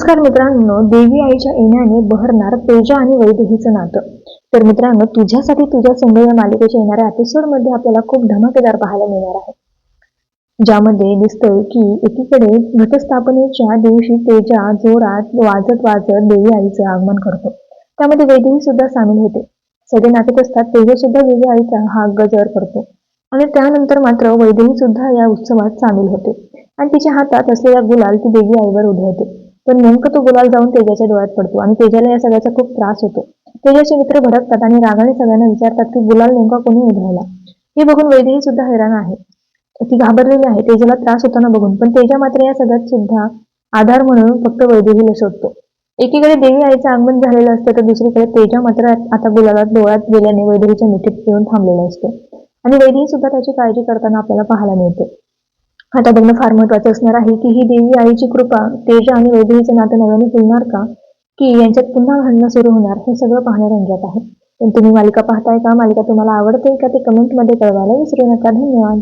नमस्कार मित्रांनो देवी आईच्या येण्याने बहरणार तेजा आणि वैदेहीचं नातं. तर मित्रांनो तुझ्यासाठी तुझ्या संघ या मालिकेच्या येणाऱ्या एपिसोडमध्ये आपल्याला खूप धमाकेदार पाहायला मिळणार आहे. ज्यामध्ये दिसतंय की एकीकडे घटस्थापनेच्या दिवशी तेजा जोरात वाजत वाजत देवी आईचं आगमन करतो. त्यामध्ये वैदेही सुद्धा सामील होते. सगळे नाटक असतात तेजा सुद्धा देवी आईचा हा गजर करतो. आणि त्यानंतर मात्र वैदेही सुद्धा या उत्सवात सामील होते. आणि तिच्या हातात असलेला गुलाल ती देवी आईवर उधळते. पण नेमकं तो गुलाल जाऊन तेजाच्या डोळ्यात पडतो आणि तेजाला या सगळ्याचा खूप त्रास होतो. तेजाचे मित्र भडकतात आणि रागाने सगळ्यांना विचारतात की गुलाल नेमका कोणी उधळला हे बघून वैदेही सुद्धा हैराण आहे. ती घाबरलेली आहे. तेजाला त्रास होताना बघून. पण तेजा मात्र या सगळ्यात सुद्धा आधार म्हणून फक्त वैदेहीला शोधतो. एकीकडे देवी आईचं आगमन झालेलं असतं तर दुसरीकडे तेजा मात्र आता गुलालात डोळ्यात गेल्याने वैदेहीच्या मिठीत येऊन थांबलेलं असते. आणि वैदेही सुद्धा त्याची काळजी करताना आपल्याला पाहायला मिळते. आता बघणं फार महत्वाचं असणार आहे की ही देवी आईची कृपा तेजा आणि वैदेहीचं नातं नव्याने फुलणार का? की यांच्यात पुन्हा भांडणं सुरू होणार हे सगळं पाहण्या रंगात आहे. पण तुम्ही मालिका पाहताय का? मालिका तुम्हाला आवडते का? ते कमेंटमध्ये कळवायला विसरू नका. धन्यवाद.